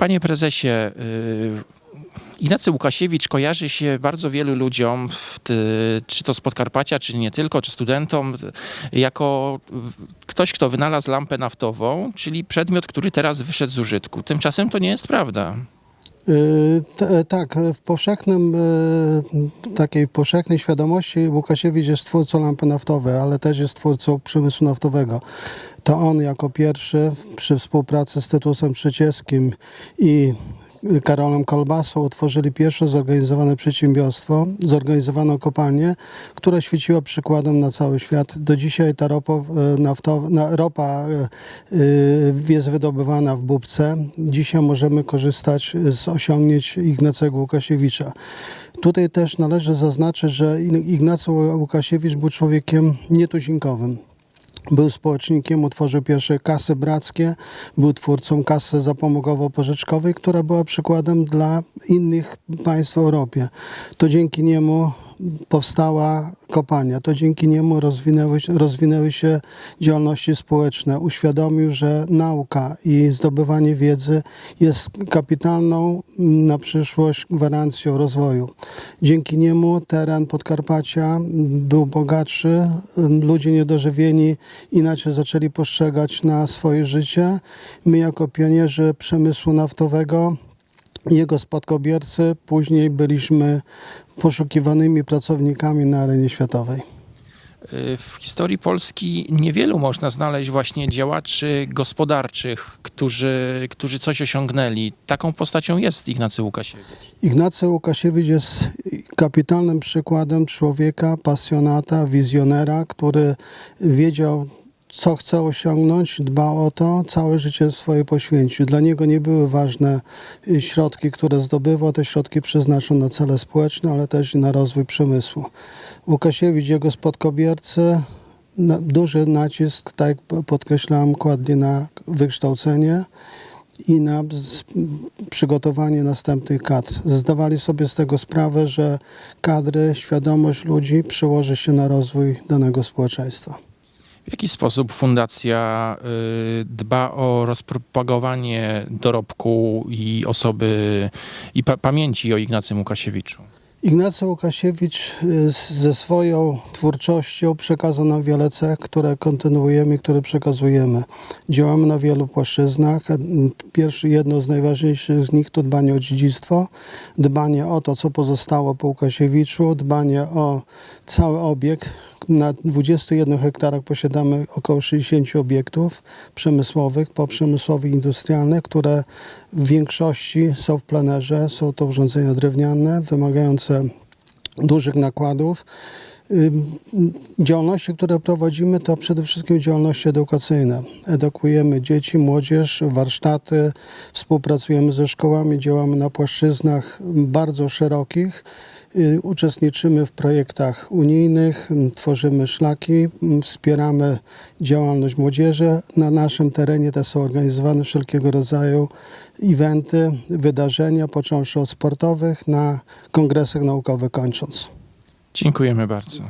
Panie prezesie, y, Ignacy Łukasiewicz kojarzy się bardzo wielu ludziom, ty- czy to z Podkarpacia, czy nie tylko, czy studentom, y, jako y, ktoś, kto wynalazł lampę naftową, czyli przedmiot, który teraz wyszedł z użytku. Tymczasem to nie jest prawda. Y, t- Tak, w powszechnym, y, takiej powszechnej świadomości Łukasiewicz jest twórcą lampy naftowej, ale też jest twórcą przemysłu naftowego. To on jako pierwszy przy współpracy z Tytusem Przycieskim i Karolem Kolbasą utworzyli pierwsze zorganizowane przedsiębiorstwo, zorganizowaną kopalnię, która świeciła przykładem na cały świat. Do dzisiaj ta ropa, e, na, ropa e, e, jest wydobywana w Bubce. Dzisiaj możemy korzystać z osiągnięć Ignacego Łukasiewicza. Tutaj też należy zaznaczyć, że Ignacy Łukasiewicz był człowiekiem nietuzinkowym. Był społecznikiem, utworzył pierwsze kasy brackie, był twórcą kasy zapomogowo-pożyczkowej, która była przykładem dla innych państw w Europie. To dzięki niemu powstała kopalnia, to dzięki niemu rozwinęły, rozwinęły się działalności społeczne. Uświadomił, że nauka i zdobywanie wiedzy jest kapitalną na przyszłość gwarancją rozwoju. Dzięki niemu teren Podkarpacia był bogatszy, ludzie niedożywieni inaczej zaczęli postrzegać na swoje życie. My jako pionierzy przemysłu naftowego jego spadkobiercy później byliśmy poszukiwanymi pracownikami na arenie światowej. W historii Polski niewielu można znaleźć właśnie działaczy gospodarczych, którzy, którzy coś osiągnęli. Taką postacią jest Ignacy Łukasiewicz. Ignacy Łukasiewicz jest kapitalnym przykładem człowieka, pasjonata, wizjonera, który wiedział, co chce osiągnąć, dba o to, całe życie swoje poświęcił. Dla niego nie były ważne y, środki, które zdobywał, te środki przeznaczył na cele społeczne, ale też na rozwój przemysłu. Łukasiewicz, jego spadkobiercy, duży nacisk, tak jak podkreślałem, kładli na wykształcenie i na przygotowanie następnych kadr. Zdawali sobie z tego sprawę, że kadry, świadomość ludzi przełoży się na rozwój danego społeczeństwa. W jaki sposób fundacja y, dba o rozpropagowanie dorobku i osoby i pa- pamięci o Ignacym Łukasiewiczu? Ignacy Łukasiewicz y, ze swoją twórczością przekazał nam wiele cech, które kontynuujemy i które przekazujemy. Działamy na wielu płaszczyznach. Pierwszy, jedno z najważniejszych z nich to dbanie o dziedzictwo, dbanie o to, co pozostało po Łukasiewiczu, dbanie o cały obiekt. Na 21 hektarach posiadamy około 60 obiektów przemysłowych, poprzemysłowych, industrialnych, które w większości są w plenerze. Są to urządzenia drewniane, wymagające dużych nakładów. Działalności, które prowadzimy, to przede wszystkim działalności edukacyjne. Edukujemy dzieci, młodzież, warsztaty, współpracujemy ze szkołami, działamy na płaszczyznach bardzo szerokich. Y, Uczestniczymy w projektach unijnych, tworzymy szlaki, wspieramy działalność młodzieży. Na naszym terenie też są organizowane wszelkiego rodzaju eventy, wydarzenia, począwszy od sportowych, na kongresach naukowych kończąc. Dziękujemy bardzo.